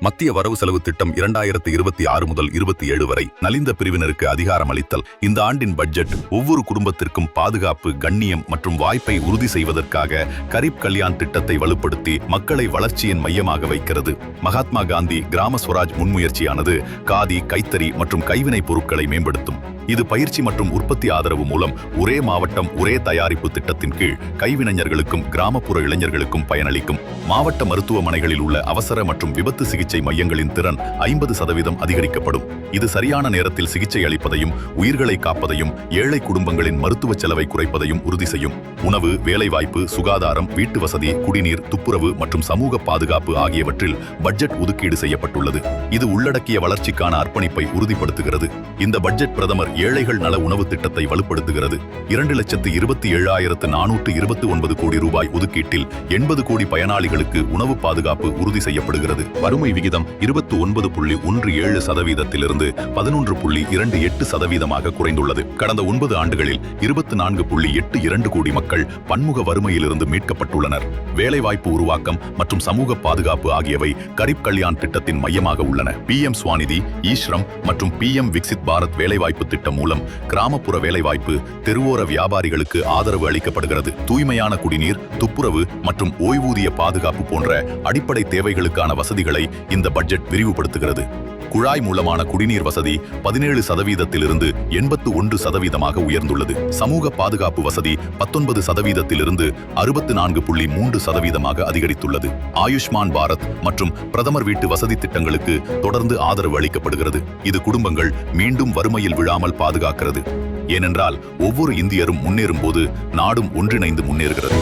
மத்திய வரவு செலவு திட்டம் இரண்டாயிரத்தி இருபத்தி ஆறு முதல் இருபத்தி ஏழு வரை நலிந்த பிரிவினருக்கு அதிகாரம் அளித்தல். இந்த ஆண்டின் பட்ஜெட் ஒவ்வொரு குடும்பத்திற்கும் பாதுகாப்பு கண்ணியம் மற்றும் வாய்ப்பை உறுதி செய்வதற்காக கரீப் கல்யாண் திட்டத்தை வலுப்படுத்தி மக்களை வளர்ச்சியின் மையமாக வைக்கிறது. மகாத்மா காந்தி கிராம ஸ்வராஜ் முன்முயற்சியானது காதி கைத்தறி மற்றும் கைவினைப் பொருட்களை மேம்படுத்தும். இது பயிற்சி மற்றும் உற்பத்தி ஆதரவு மூலம் ஒரே மாவட்டம் ஒரே தயாரிப்பு திட்டத்தின் கீழ் கைவினைஞர்களுக்கும் கிராமப்புற இளைஞர்களுக்கும் பயனளிக்கும். மாவட்ட மருத்துவமனைகளில் உள்ள அவசர மற்றும் விபத்து சிகிச்சை மையங்களின் திறன் ஐம்பது சதவீதம் அதிகரிக்கப்படும். இது சரியான நேரத்தில் சிகிச்சை அளிப்பதையும் உயிர்களை காப்பதையும் ஏழை குடும்பங்களின் மருத்துவ செலவை குறைப்பதையும் உறுதி செய்யும். உணவு வேலைவாய்ப்பு சுகாதாரம் வீட்டு வசதி குடிநீர் துப்புரவு மற்றும் சமூக பாதுகாப்பு ஆகியவற்றில் பட்ஜெட் ஒதுக்கீடு செய்யப்பட்டுள்ளது. இது உள்ளடக்கிய வளர்ச்சிக்கான அர்ப்பணிப்பை உறுதிப்படுத்துகிறது. இந்த பட்ஜெட் பிரதமர் ஏழைகள் நல உணவு திட்டத்தை வலுப்படுத்துகிறது. இரண்டு லட்சத்து இருபத்தி ஏழாயிரத்து நானூற்று இருபத்தி ஒன்பது கோடி ரூபாய் ஒதுக்கீட்டில் எண்பது கோடி பயனாளிகளுக்கு உணவு பாதுகாப்பு உறுதி செய்யப்படுகிறது. வறுமை விகிதம் இருபத்தி ஒன்பது புள்ளி ஒன்று ஏழு சதவீதத்திலிருந்து இருந்து பதினொன்று புள்ளி இரண்டு எட்டு சதவீதமாக குறைந்துள்ளது. கடந்த ஒன்பது ஆண்டுகளில் இருபத்தி நான்கு புள்ளி எட்டு இரண்டு கோடி மக்கள் பன்முக வறுமையிலிருந்து மீட்கப்பட்டுள்ளனர். வேலைவாய்ப்பு உருவாக்கம் மற்றும் சமூக பாதுகாப்பு ஆகியவை கரிப் கல்யாண் திட்டத்தின் மையமாக உள்ளன. பி எம் சுவாநிதி ஈஸ்ரம் மற்றும் பி எம் விக்சித் பாரத் வேலைவாய்ப்பு திட்டம் மூலம் கிராமப்புற வேலைவாய்ப்பு தெருவோர வியாபாரிகளுக்கு ஆதரவு அளிக்கப்படுகிறது. தூய்மையான குடிநீர் துப்புரவு மற்றும் ஓய்வூதிய பாதுகாப்பு போன்ற அடிப்படை தேவைகளுக்கான வசதிகளை இந்த பட்ஜெட் விரிவுபடுத்துகிறது. குழாய் மூலமான குடிநீர் வசதி பதினேழு சதவீதத்திலிருந்து எண்பத்து ஒன்று சதவீதமாக உயர்ந்துள்ளது. சமூக பாதுகாப்பு வசதி பத்தொன்பது சதவீதத்திலிருந்து அறுபத்து நான்கு புள்ளி மூன்று சதவீதமாக அதிகரித்துள்ளது. ஆயுஷ்மான் பாரத் மற்றும் பிரதமர் வீட்டு வசதி திட்டங்களுக்கு தொடர்ந்து ஆதரவு அளிக்கப்படுகிறது. இது குடும்பங்கள் மீண்டும் வறுமையில் விழாமல் பாதுகாக்கிறது. ஏனென்றால் ஒவ்வொரு இந்தியரும் முன்னேறும் போது நாடும் ஒன்றிணைந்து முன்னேறுகிறது.